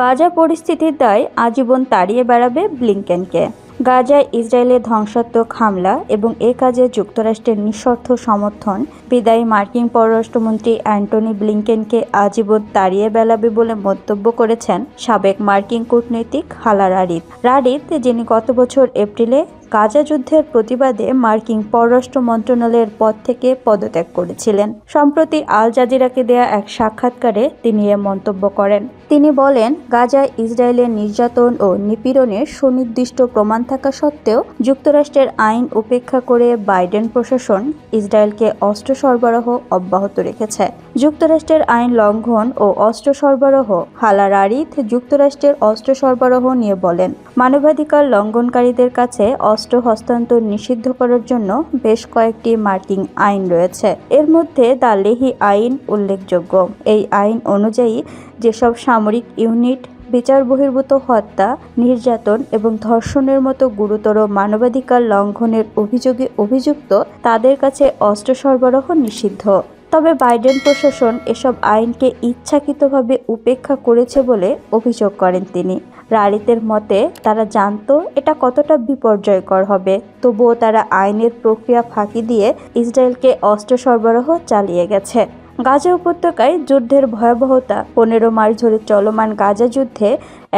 গাজা পরিস্থিতির দায় আজীবন তাড়িয়ে বেড়াবে ব্লিংকেনকে। গাজায় ইসরায়েলের ধ্বংসাত্মক হামলা এবং এ কাজে যুক্তরাষ্ট্রের নিঃস্বার্থ সমর্থন, বিদায়ী মার্কিন পররাষ্ট্রমন্ত্রী অ্যান্টনি ব্লিংকেনকে আজীবন তাড়িয়ে বেড়াবে বলে মন্তব্য করেছেন সাবেক মার্কিন কূটনৈতিক হালার রারিদ রারিদ যিনি গত বছর এপ্রিলে গাজা যুদ্ধের প্রতিবাদে মার্কিন পররাষ্ট্র মন্ত্রণালয়ের পদ থেকে পদত্যাগ করেছিলেন। সম্প্রতি আল জাজিরাকে দেয়া এক সাক্ষাৎকারে তিনি এ মন্তব্য করেন। তিনি বলেন গাজায় ইসরায়েলের নির্যাতন ও নিপীড়নের সুনির্দিষ্ট প্রমাণ থাকা সত্ত্বেও যুক্তরাষ্ট্রের আইন উপেক্ষা করে বাইডেন প্রশাসন ইসরায়েলকে অস্ত্র সরবরাহ অব্যাহত রেখেছে। যুক্তরাষ্ট্রের আইন লঙ্ঘন ও অস্ত্র সরবরাহ হালা রারিথ যুক্তরাষ্ট্রের অস্ত্র সরবরাহ নিয়ে বলেন, মানবাধিকার লঙ্ঘনকারীদের কাছে অস্ত্র হস্তান্তর নিষিদ্ধ করার জন্য বেশ কয়েকটি মার্কিন আইন রয়েছে। এর মধ্যে দ্য লেহি আইন উল্লেখযোগ্য। এই আইন অনুযায়ী যেসব সামরিক ইউনিট বিচার বহির্ভূত হত্যা, নির্যাতন এবং ধর্ষণের মতো গুরুতর মানবাধিকার লঙ্ঘনের অভিযোগে অভিযুক্ত, তাদের কাছে অস্ত্র সরবরাহ নিষিদ্ধ। তবে বাইডেন প্রশাসন এসব আইনকে ইচ্ছাকৃতভাবে উপেক্ষা করেছে বলে অভিযোগ করেন তিনি। রারিতের মতে, তারা জানতো এটা কতটা বিপর্যয়কর হবে। তবুও তারা আইনের প্রক্রিয়া ফাঁকি দিয়ে ইসরায়েলকে অস্ত্র সরবরাহ চালিয়ে গেছে। গাজা উপত্যকায় যুদ্ধের ভয়াবহতা, পনেরো মাস ধরে চলমান গাজা যুদ্ধে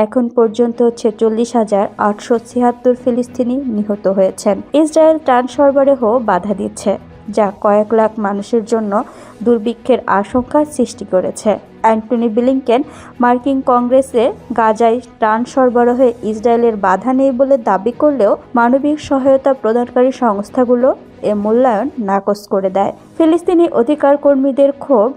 এখন পর্যন্ত ছেচল্লিশ হাজার আটশো ছিয়াত্তর ফিলিস্তিনি নিহত হয়েছেন। ইসরায়েল ত্রাণ সরবরাহ বাধা দিচ্ছে। যা কয়েক লাখ মানুষের জন্য দুর্ভিক্ষের আশঙ্কা সৃষ্টি করেছে। অ্যান্টনি ব্লিংকেন মার্কিন কংগ্রেসে গাজায় ত্রাণ সরবরাহে ইসরায়েলের বাধা নেই বলে দাবি করলেও মানবিক সহায়তা প্রদানকারী সংস্থাগুলো এ মূল্যায়ন নাকচ করে দেয়। ফিলিস্তিনি অধিকার কর্মীদের ক্ষোভ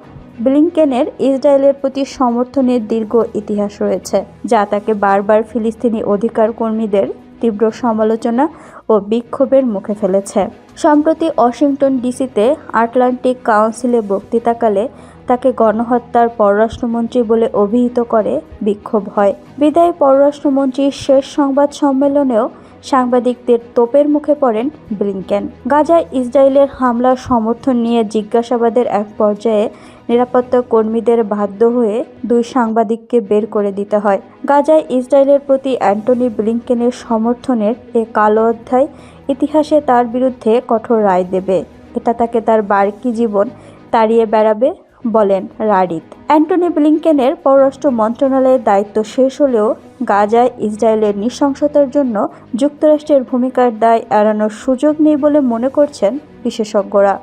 ব্লিংকেনের ইসরায়েলের প্রতি সমর্থনের দীর্ঘ ইতিহাস রয়েছে, যা তাকে বারবার ফিলিস্তিনি অধিকার কর্মীদের তীব্র সমালোচনা ও বিক্ষোভের মুখে ফেলেছে। সম্প্রতি ওয়াশিংটন ডিসিতে আটলান্টিক কাউন্সিলে বক্তৃতাকালে তাকে গণহত্যার পররাষ্ট্রমন্ত্রী বলে অভিহিত করে বিক্ষোভ হয়। বিদায়ী পররাষ্ট্রমন্ত্রীর শেষ সংবাদ সম্মেলনেও সাংবাদিকদের তোপের মুখে পড়েন ব্লিংকেন। গাজায় ইসরায়েলের হামলার সমর্থন নিয়ে জিজ্ঞাসাবাদের এক পর্যায়ে নিরাপত্তা কর্মীদের বাধ্য হয়ে দুই সাংবাদিককে বের করে দিতে হয়। গাজায় ইসরায়েলের প্রতি অ্যান্টনি ব্লিংকেনের সমর্থনের এ কালো অধ্যায় ইতিহাসে তার বিরুদ্ধে কঠোর রায় দেবে। এটা তাকে তার বার্কি জীবন তাড়িয়ে বেড়াবে বলেন রারিত। অ্যান্টনি ব্লিংকেনের পররাষ্ট্র মন্ত্রণালয়ের দায়িত্ব শেষ হলেও গাজায় ইসরায়েলের নৃশংসতার জন্য যুক্তরাষ্ট্রের ভূমিকার দায় এড়ানোর সুযোগ নেই বলে মনে করছেন বিশেষজ্ঞরা।